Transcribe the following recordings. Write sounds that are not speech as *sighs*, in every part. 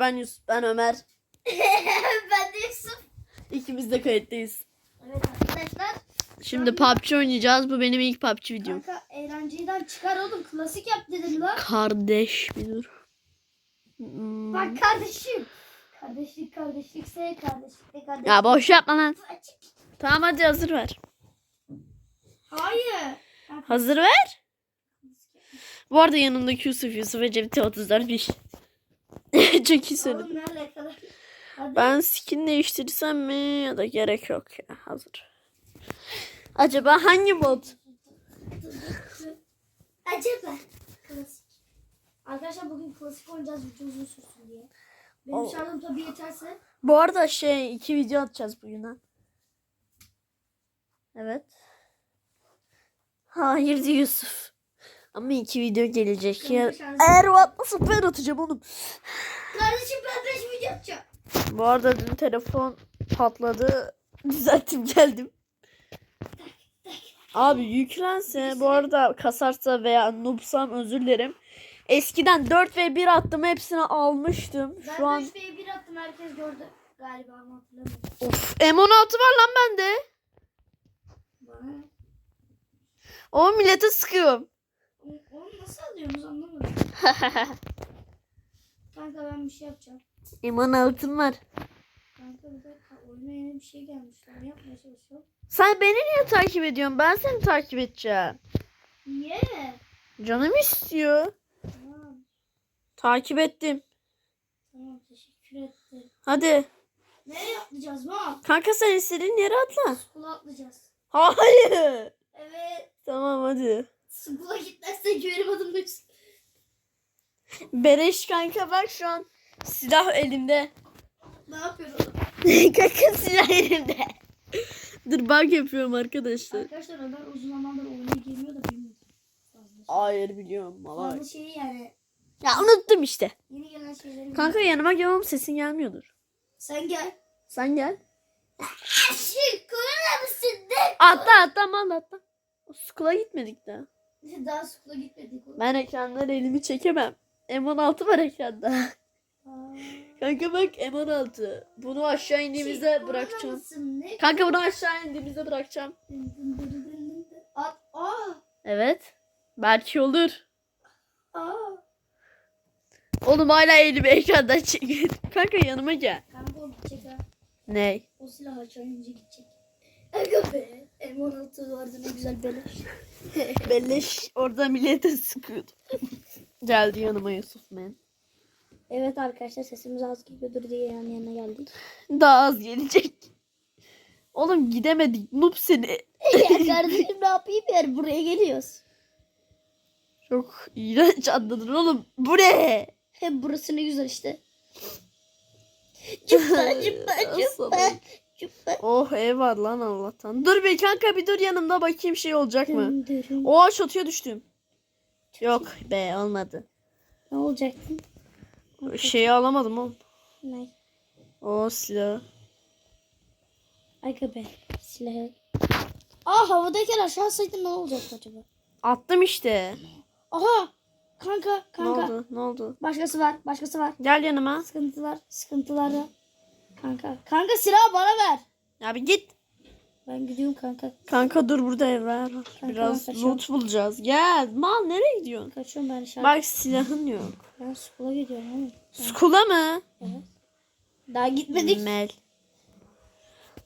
Ben Yusuf, ben Ömer. *laughs* ben de Yusuf. İkimiz de kayıttayız. Evet arkadaşlar. Şimdi PUBG oynayacağız. Bu benim ilk PUBG videom. Kanka eğlenceden çıkar oğlum. Klasik yap dedim lan. Kardeş bir dur. Hmm. Bak kardeşim. Kardeşlik kardeşlikse kardeşlikte kardeşlik. Ya boş yapma lan. Tamam hadi hazır ver. Hayır. Hazır ver. Bu arada yanımdaki Yusuf Yusuf ve 34 bir. *laughs* Çok iyi? Hadi. Ben skin değiştirsem mi ya da gerek yok ya hazır. Acaba hangi mod? Acaba. Klasik. Arkadaşlar bugün klasik oynayacağız video uzun sürsün diye. Benim Oo. şarjım tabii yeterse. Bu arada şey iki video atacağız bugün ha. Evet. Hayır Yusuf. Ama iki video gelecek ya. Eğer o atmasa ben atacağım oğlum. Kardeşim ben 5 video yapacağım. Bu arada dün telefon patladı. *laughs* Düzelttim geldim. Abi yüklense bu arada kasarsa veya noobsam özür dilerim. Eskiden 4 ve 1 attım hepsini almıştım. Ben Şu an 5 ve 1 attım herkes gördü. Galiba ama hatırlamıyorum. of M16 var lan bende. Bana? O millete sıkıyorum. Onu- nasıl alıyorsunuz anlamadım. *laughs* Kanka ben bir şey yapacağım. M16'm var. Kanka bir dakika oyuna yeni bir şey gelmiş. Onu yapmaya çalışıyorum. Sen beni niye takip ediyorsun? Ben seni takip edeceğim. Niye? Canım istiyor. Tamam. Takip ettim. Tamam teşekkür ederim. Hadi. Nereye atlayacağız lan? Kanka sen istediğin yere atla. Skula atlayacağız. Hayır. Evet. Tamam hadi. Skula gitmezse güvenim adım düşsün. Bereş kanka bak şu an silah elimde. Ne yapıyorsun? *laughs* kanka silah elimde. Dur bak yapıyorum arkadaşlar. Arkadaşlar Ömer uzun zamandır oyuna girmiyor da bilmiyorum. Hayır biliyorum valla. fazla şeyi yani Ya unuttum işte. yeni gelen şeyleri Kanka yanıma gel oğlum sesin gelmiyordur. Sen gel. Sen gel. Korona mısın? Atla atla mal atla. Skula gitmedik daha. *laughs* Daha skula gitmedik. Ben ekrandan elimi çekemem. M16 var ekranda. Kanka bak M16. Bunu aşağı indiğimizde Şey, bırakacağım. Kanka bunu aşağı indiğimizde bırakacağım. At. Aa. Evet. Belki olur. Aa. Oğlum hala elimi ekrandan çekiyor. *laughs* Kanka yanıma gel. Kanka o gidecek ha. Ney? O silah açılınca gidecek. Aga be. M16 vardı ne güzel beleş. *laughs* Belleş orada millete sıkıyordu. *laughs* Geldi yanıma Yusuf men. Evet arkadaşlar sesimiz az geliyordur diye yan yana geldik. *laughs* Daha az gelecek. Oğlum gidemedik. Noob seni. Kardeşim ne yapayım yani buraya geliyoruz. Çok iğrenç anladın oğlum. Bu ne? Hep burası ne güzel işte. Cüppa Salak. cüppa. Oh ev var lan Allah'tan. Dur bir kanka bir dur yanımda bakayım şey olacak mı? Oha çatıya düştüm. Yok be olmadı. Ne olacaktı? Şeyi alamadım oğlum. Ne? O silah. Aga be silahı. Aa havadayken aşağı saydım ne olacaktı acaba? Attım işte. Aha kanka Ne kanka. oldu? Ne oldu? Başkası var başkası var. Gel yanıma. Sıkıntılar sıkıntılarda. Kanka kanka silahı bana ver. Ya bir git. Ben gidiyorum kanka. Kanka dur burada ev var. ben Biraz loot bulacağız. Gel. Mal nereye gidiyorsun? Kaçıyorum ben dışarı. Bak silahın yok. Ben skula gidiyorum oğlum. Skula mı? Evet. Daha gitmedik. Mel.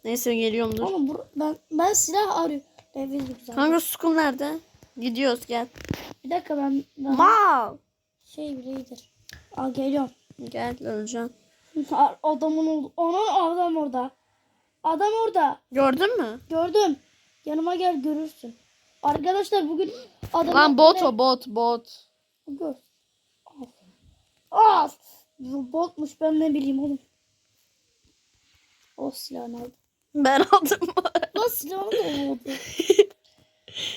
Neyse geliyorum dur. Oğlum bur- ben, ben silah arıyorum. Evet güzel. Kanka skul nerede? Gidiyoruz gel. Bir dakika ben daha Mal. şey bile iyidir. Al geliyorum. Gel öleceğim. Adamın oldu. Onun adam orada. Adam orada. Gördün mü? Gördüm. Yanıma gel görürsün. Arkadaşlar bugün adam Lan bot o bot bot. Gör. Bu Botmuş ben ne bileyim oğlum. O silahını aldım. Ben aldım. *laughs* Lan silahını da oldu. *laughs*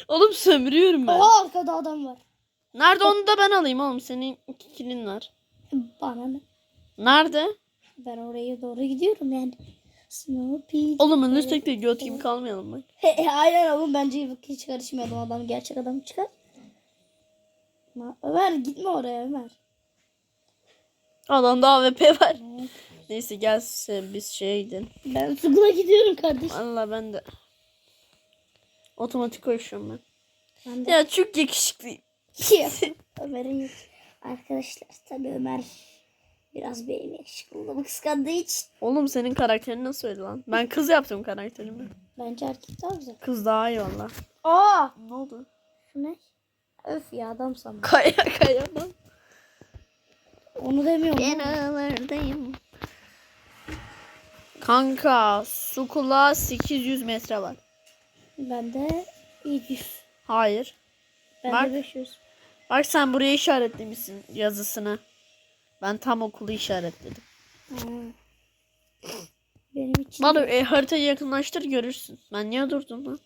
oğlum sömürüyorum ben. Oha arkada adam var. Nerede onu da ben alayım oğlum. Senin iki kilin var. Bana ne? Nerede? Ben oraya doğru gidiyorum yani. Snoopy. Oğlum ölürsek de göt gibi kalmayalım bak. He, *laughs* aynen oğlum bence hiç karışmayalım adam gerçek adam çıkar. Ama Ömer gitme oraya Ömer. Adamda AWP var. Neyse gelsin biz şeye gidelim. Ben Sugul'a gidiyorum kardeşim. Allah ben de. Otomatik koşuyorum ben. Ben de Ya çok yakışıklıyım. *laughs* Ömer'in. Arkadaşlar tabii Ömer biraz benim yakışıklılığımı kıskandığı için Oğlum senin karakterin nasıl öyle lan? Ben kız yaptım karakterimi. bence erkek daha güzel. Kız daha iyi valla. Aa! Ne oldu? Şu ne? Öf ya adam sandım. Kaya kaya lan. Onu demiyorum. Kenarlardayım. Kanka Sukula 800 metre var. Bende 700. Hayır. Bende Bak. 500. Bak sen buraya işaretlemişsin yazısını. Ben tam okulu işaretledim. Ha. Benim için Bana e, haritayı yakınlaştır görürsün. Ben niye durdum lan?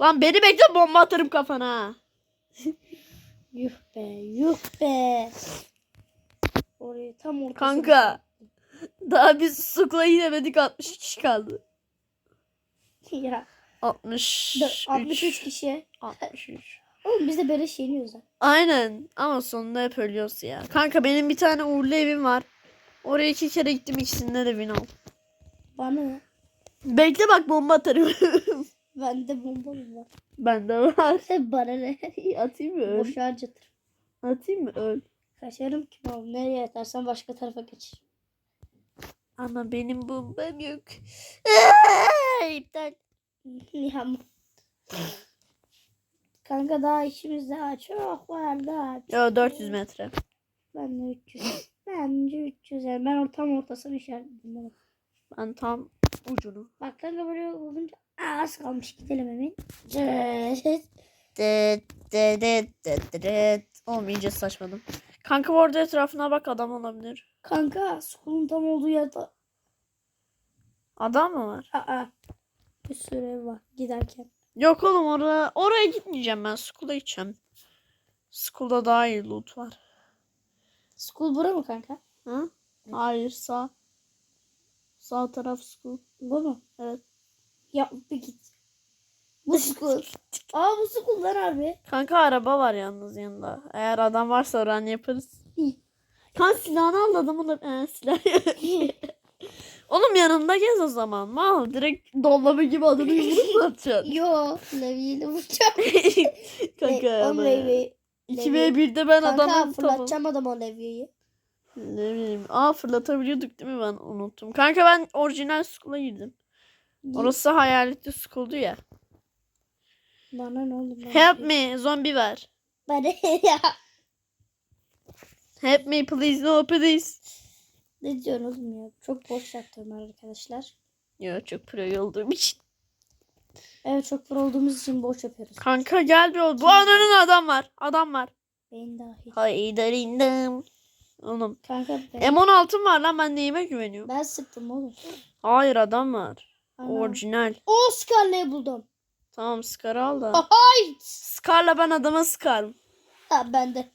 Lan beni bekle bomba atarım kafana. yuh be yuh be. Orayı tam ortasına. Kanka. Daha biz Sukula inemedik 60 kişi kaldı. *laughs* ya. 63. dö- 63 kişi. 63. Oğlum biz de beleş yeniyoruz ha. Aynen ama sonunda hep ölüyoruz ya. Kanka benim bir tane uğurlu evim var. Oraya iki kere gittim ikisinde de win aldım. Bana ne? Bekle bak bomba atarım. *laughs* Bende bomba mı var? Bende var. Bana ne? Atayım mı öl? Boş harcatır. Atayım mı öl? Kaçarım ki oğlum. Nereye atarsan başka tarafa geç. Ama benim bombam yok. *laughs* İptal. ya. Kanka daha işimiz daha çok var daha. Yo 400 metre. Ben de 300. Bence 300. Yani ben ortam ortasını işaretledim. Ben tam ucunu. Bak kanka böyle olunca Aa, az kalmış gidelim hemen. İyice saçmadım. Kanka bu arada etrafına bak adam olabilir. kanka skulun tam olduğu yerde Adam mı var? Aa, bir sürü ev var giderken. Yok oğlum oraya, oraya gitmeyeceğim ben. School'a gideceğim. School'da daha iyi loot var. Skul bura mı kanka? Hı? Hayır sağ. Sağ taraf school. Bu mu? Evet. Ya bir git. Bu *laughs* skul. Aa bu lan harbi. Kanka araba var yalnız yanında. Eğer adam varsa run yaparız. Kan silahını al adamın da ee, silah. *laughs* Oğlum yanında gez o zaman. Mal direkt dollama gibi adamı yumruk mu atacaksın? Yo Levi'yle vuracağım. *laughs* Kanka ya. Oğlum Levi. 2v1'de ben Kanka tamam. fırlatacağım adamı Levi'yi. Ne bileyim. Aa fırlatabiliyorduk değil mi ben unuttum. Kanka ben orijinal school'a girdim. Orası hayaletli school'du ya. Bana ne oldu? Bana Help me zombi ver. Bana ya. Help me please no please. Ne diyorsun oğlum ya? Çok boş yaptım arkadaşlar. Yo çok pro olduğum için. Evet çok pro olduğumuz için boş yapıyoruz. Kanka gel bir ol. Bu ananın adam var. Adam var. Beyin dahil. Haydarindim. Oğlum. Kanka ben, M16'm var lan ben neyime güveniyorum. ben sıktım oğlum. Hayır adam var. Ana. Orijinal. O Scarlet'i buldum. Tamam Scar al da. Ay. Scar'la ben adama sıkarım. Ha bende.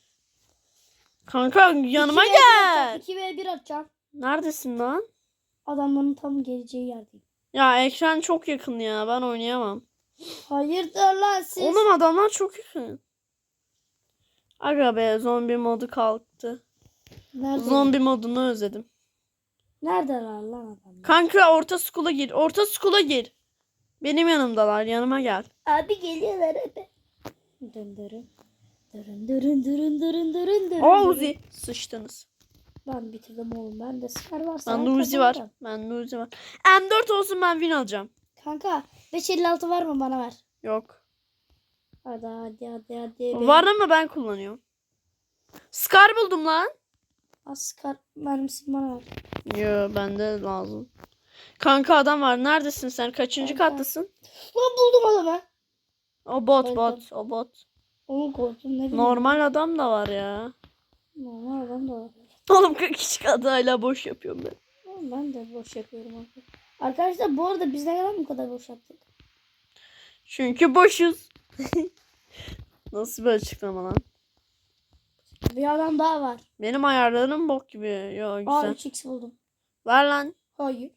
Kanka yanıma 2v1 gel. atacağım, 2v1 atacağım. Neredesin lan? Adamların tam geleceği yerdeyim. Ya ekran çok yakın ya. Ben oynayamam. Hayırdır lan siz? Oğlum adamlar çok yakın. Aga be zombi modu kalktı. Nerede? Zombi modunu özledim. Neredeler lan adamlar? Kanka orta skula gir. Orta skula gir. Benim yanımdalar. Yanıma gel. Abi geliyorlar hadi. Döndürün. Dürün dürün dürün dürün dürün dürün. Aa. Uzi. Sıçtınız. Ben bitirdim oğlum. Ben de Scar varsa. Ben Uzi var. kazanırım. Bende Uzi var. M4 olsun ben win alacağım. Kanka 556 var mı bana ver. Yok. Hadi hadi hadi hadi. Var ama ben kullanıyorum. Scar buldum lan. Az Scar mermisini bana ver. Yo bende lazım. Kanka adam var. Neredesin sen? Kaçıncı Kanka. kattasın? Lan buldum adamı. O bot Öldüm. bot. O bot. Onu korktum ne bileyim. Normal adam da var ya. Normal adam da var. Oğlum 40 kişi adayla boş yapıyorum ben. Oğlum Ben de boş yapıyorum abi. Arkadaşlar bu arada biz ne kadar bu kadar boş yaptık? Çünkü boşuz. *laughs* Nasıl bir açıklama lan? Bir adam daha var. Benim ayarlarım bok gibi. Yo Aa güzel. 3x buldum. Ver lan. Hayır.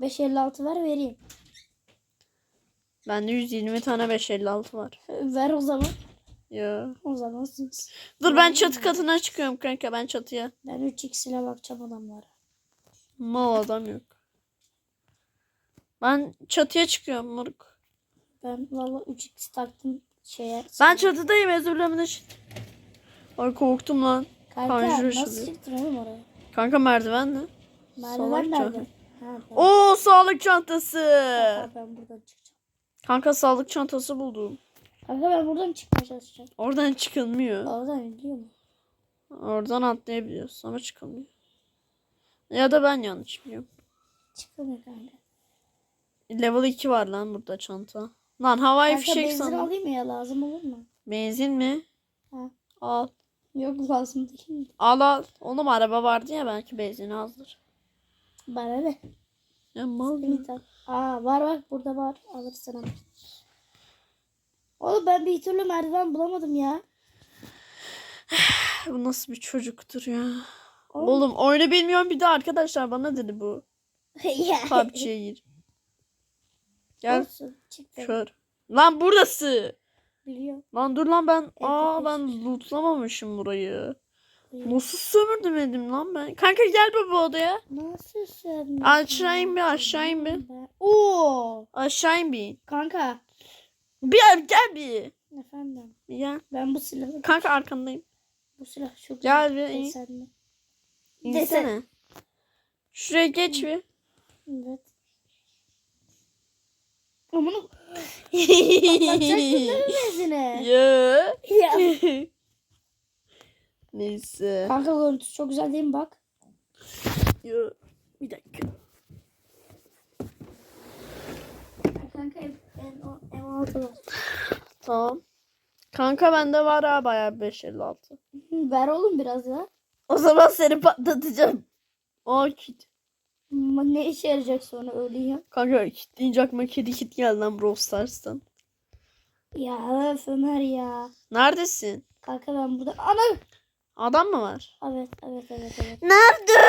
556 ver vereyim. Bende 120 tane 556 var. *laughs* ver o zaman. Ya. O zaman siz. Dur ben çatı katına çıkıyorum kanka ben çatıya. Ben 3x ile bakacağım adamlara. Mal adam yok. Ben çatıya çıkıyorum moruk. Ben valla 3x taktım şeye. Ben çatıdayım özür dilerim. de- Ay korktum lan. Kanka Conjure nasıl çıktın oğlum oraya? Kanka. Merdiven nerede? çocuk. Ha, ben, Oo sağlık çantası. Kanka, ben buradan çıkacağım. Kanka sağlık çantası buldum. Kanka ben buradan çıkmaya çalışacağım. Oradan çıkılmıyor. Oradan biliyor musun? Oradan atlayabiliyoruz ama çıkamıyor. Ya da ben yanlış biliyorum. Çıkamıyor kanka. Level 2 var lan burada çanta. Lan havai Kanka fişek benzin sandım. alayım mı ya lazım olur mu? Benzin mi? Ha. Al. Yok lazım değil. Al al. Oğlum araba vardı ya belki benzin azdır. Bana ne? Ya mal ya. Aa var bak burada var. Alırsın ama. Oğlum ben bir türlü merdiven bulamadım ya. *sighs* Bu nasıl bir çocuktur ya. Oğlum. Oğlum oyunu bilmiyorum bir de arkadaşlar bana dedi bu. *laughs* PUBG'ye gir. Gel Olsun. Kör. Lan burası. Biliyorum. Lan dur lan ben. Aa ben lootlamamışım burayı. Biliyorum. Nasıl sömürdüm edim lan ben. Kanka gel baba odaya. Nasıl sen? Aşağı in bir aşağı in bir. Oo. Aşağı in bir. Kanka. Bir gel bir. Efendim. Gel. Ben bu silahı Kanka arkandayım. bu silah çok Gel bir in. desenli. İnsene. Şuraya geç bir. Evet. Amına bakacaktın benzine? Ya. ya. Neyse. Kanka görüntüsü çok güzel değil mi bak? Ya. Bir dakika. Kanka en o M6 var. Tamam. Kanka bende var ha bayağı 556. *laughs* Ver oğlum biraz ya. O zaman seni patlatacağım. Aa kit. Ne işe yarayacak sonra öleyim. Kanka kit deyince aklıma kedi kit geldi lan Brawl Stars'tan. Ya öf Ömer ya. Neredesin? Kanka ben burada. Ana. Adam mı var? Evet evet evet evet. Nerede?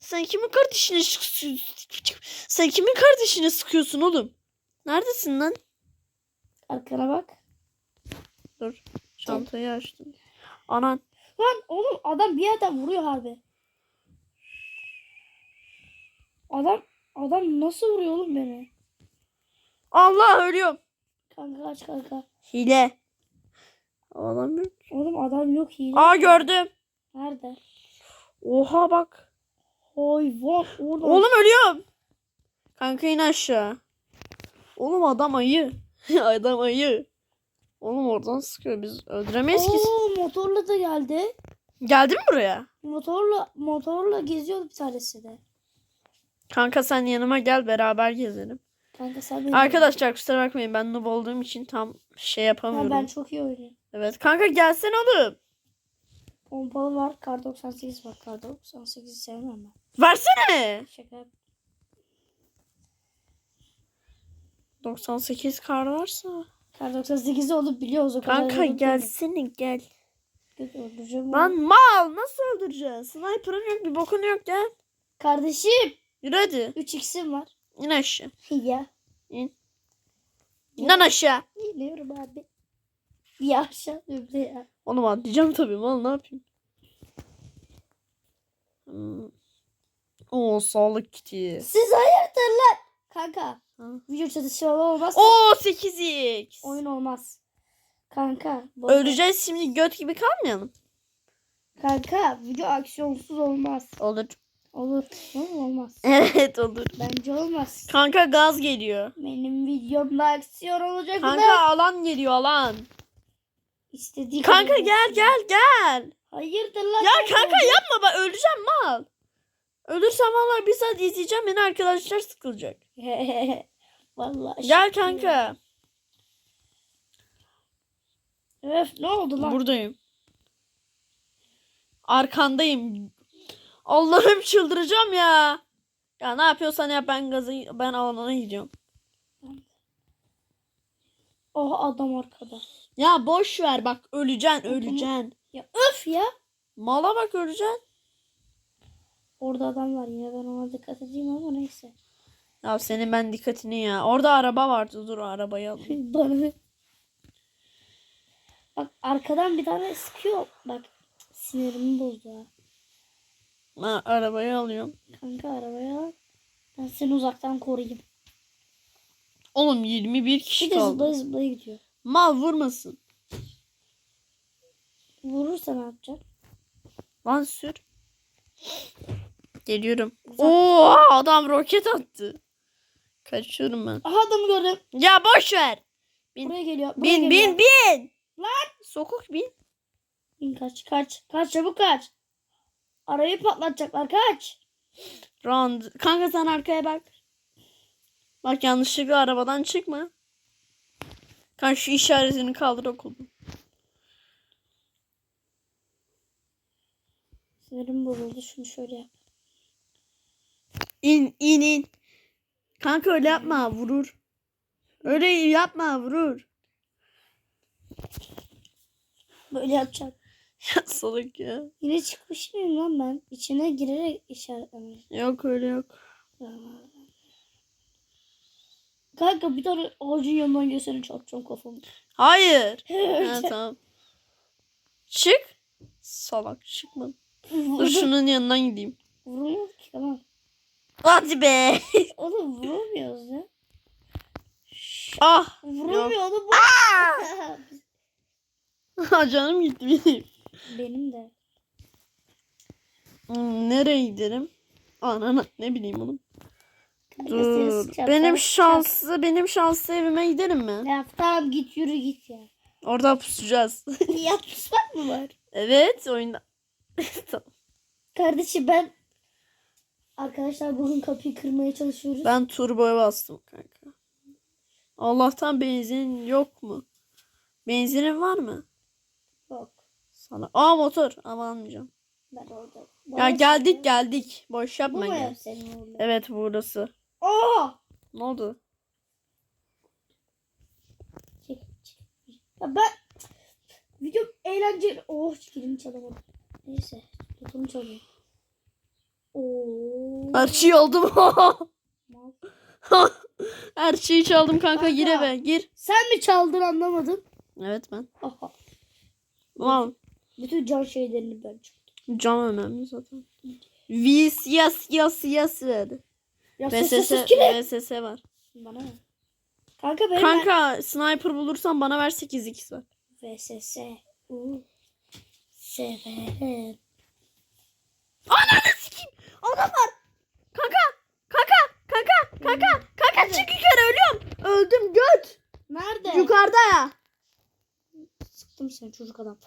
Sen kimin kardeşine sıkıyorsun? Sen kimin kardeşine sıkıyorsun oğlum? Neredesin lan? Arkana bak. Dur. Çantayı açtım. Anan. Lan oğlum adam bir yerden vuruyor harbi. Adam adam nasıl vuruyor oğlum beni? Allah ölüyorum. Kanka kaç kanka. Hile. Adam yok. Oğlum adam yok hile. Aa gördüm. Nerede? Oha bak. Hayvan orada. Oğlum ölüyorum. Kanka in aşağı. Oğlum adam ayı. *laughs* adam ayı. Oğlum oradan sıkıyor. Biz öldüremeyiz ki. Oo, motorla da geldi. Geldin mi buraya? Motorla motorla geziyordu bir tanesi de. Kanka sen yanıma gel beraber gezelim. Kanka sen beni Arkadaşlar kusura bakmayın ben noob olduğum için tam şey yapamıyorum. ben çok iyi oynuyorum. Evet kanka gelsene oğlum. Pompalı var. Kar 98 var. Kar 98'i sevmem ben. Versene. Şaka yap. 98 kar varsa. Kar 98'i olup biliyoruz o kadar. Kanka gelsene gel. Öldüreceğim onu. Lan mal nasıl öldüreceksin? Sniper'ın yok bir bokun yok gel. Kardeşim. Yürü hadi. 3x'im var. İn aşağı. *laughs* ya. İn. İn lan aşağı. Biliyorum abi. Bir aşağı öbür ya. Oğlum atlayacağım tabii mal ne yapayım. Hmm. Oo sağlık kiti. Siz lan? Kanka. Ha. Video çatışma olmaz. Oo 8x. Oyun olmaz. Kanka. ver. Öleceğiz şimdi göt gibi kalmayalım. Kanka video aksiyonsuz olmaz. Olur. Olur. Olur olmaz. *laughs* Evet olur. Bence olmaz. Kanka gaz geliyor. Benim videomda aksiyon olacak Kanka mı? alan geliyor alan. İstediği Kanka gel gel gel. Hayırdır lan? Ya kanka de? yapma bak öleceğim mal. Ölürsem valla bir saat izleyeceğim beni arkadaşlar sıkılacak. *laughs* Vallahi. Gel kanka. Öf ne oldu lan? Buradayım. Arkandayım. Allah'ım çıldıracağım ya. Ya ne yapıyorsan yap ben gazı ben alana gidiyorum. Oh adam arkada. Ya boş ver bak öleceksin öleceksin. Ya öf ya. Mala bak öleceksin. Orada adam var yine ben ona dikkat edeyim ama neyse. Ya senin ben dikkatini ya. Orada araba vardı dur arabayı alayım. *laughs* Bana? Bak arkadan bir tane sıkıyor. Bak sinirimi bozdu ha. Ha, arabayı alıyorum. Kanka arabaya al. Ben seni uzaktan koruyayım. Oğlum 21 kişi Bir de kaldı. zıplaya zıplaya gidiyor. Mal vurmasın. Vurursa ne yapacaksın? Lan sür. Geliyorum. Oo adam roket attı. Kaçıyorum ben. Aha adamı gördüm. Ya boş ver. Bin. Buraya geliyor. Buraya Bin geliyor. bin bin. Lan. Sokuk bin. Bin kaç kaç. Kaç çabuk kaç. Arabayı patlatacaklar kaç. Round. Kanka sen arkaya bak. Bak yanlışlıkla arabadan çıkma. Kanka şu işaretini kaldır okulun. Sinirim bozuldu. Şunu şöyle yap. İn in in. Kanka öyle yapma vurur. Öyle yapma vurur. Böyle yapacağım. Ya salak ya. Yine çıkmış mıyım lan ben? İçine girerek işaretlemeyi. Yok öyle yok. Kanka bir tane ağacın yanından geçsene çarpacağım kafamı. Hayır. *laughs* ha, tamam. Çık. Salak çıkma. Dur şunun yanından gideyim. Vurmuyoruz ki tamam. Hadi be. *laughs* Oğlum vurmuyoruz ya. ah. Vurmuyor oğlum. *laughs* Canım gitti benim. Benim de. Hmm, nereye giderim? Anana ne bileyim oğlum. Dur. Benim sana şanslı benim şanslı evime giderim mi? Ya tamam git yürü git ya. Orada pusacağız. *laughs* Yapmışlar mı var? evet oyunda. Tamam. Kardeşim ben Arkadaşlar bugün kapıyı kırmaya çalışıyoruz. ben turboya bastım kanka. Allah'tan benzin yok mu? Benzinin var mı? Yok. Sana. Aa motor. Ama almayacağım. Ben orada. Ya geldik söyle. geldik. Boş Bu yapma mu gel. senin orada? Evet burası. Aa! Ne oldu? Çek, çek. Ya ben video eğlenceli. Oh kilimi çalamadım. Neyse. Topumu çalıyor. Oo. Her şeyi aldım. *laughs* Her şeyi çaldım kanka gir Kanka. eve gir. Sen mi çaldın anlamadım. Evet ben. Aha. Wow. Bütün can şeylerini ben çaldım. Can önemli zaten. Vis yas yas yas verdi. VSS. VSS var. Bana ne? Kanka benim Kanka sniper bulursan bana ver 8x ver. VSS. Severim. Ananı. Adam var. Kanka. Kanka. Kanka. Kanka. Kanka çık yukarı ölüyorum. Öldüm göt. Nerede? Yukarıda ya. Sıktım seni çocuk adam.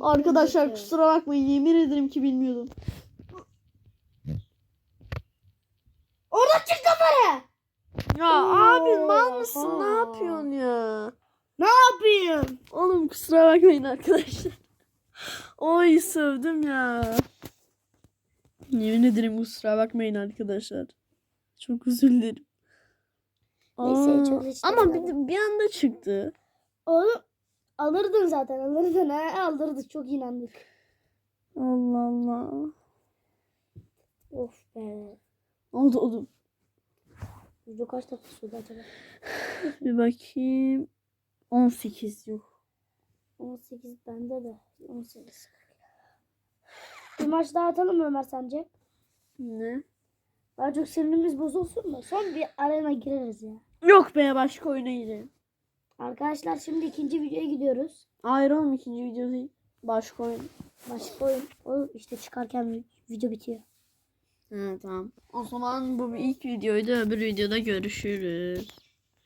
Arkadaşlar kusura bakmayın yemin ederim ki bilmiyordum. Orada çık kamera. Ya abi mal mısın? Ne yapıyorsun ya? Ne yapayım? Oğlum kusura bakmayın arkadaşlar. *laughs* Oy sövdüm ya. Yemin ederim kusura bakmayın arkadaşlar. Çok özür dilerim. Neyse, çok ama bir, bir anda çıktı. Oğlum alırdın zaten alırdın ha aldırdık çok inandık. Allah Allah. Of be. Oldu oldu. Video kaç dakika sürdü acaba? Bir bakayım. 18 yok. 18 bende de. 18. Bir maç daha atalım mı Ömer sence? Ne? Daha çok sinirimiz bozulsun mu? Son bir arena gireriz ya. Yok be başka oyuna gidelim. Arkadaşlar şimdi ikinci videoya gidiyoruz. Hayır oğlum ikinci video değil. Başka oyun. Başka oyun. O işte çıkarken video bitiyor. Ha tamam. O zaman bu ilk videoydu. Öbür videoda görüşürüz.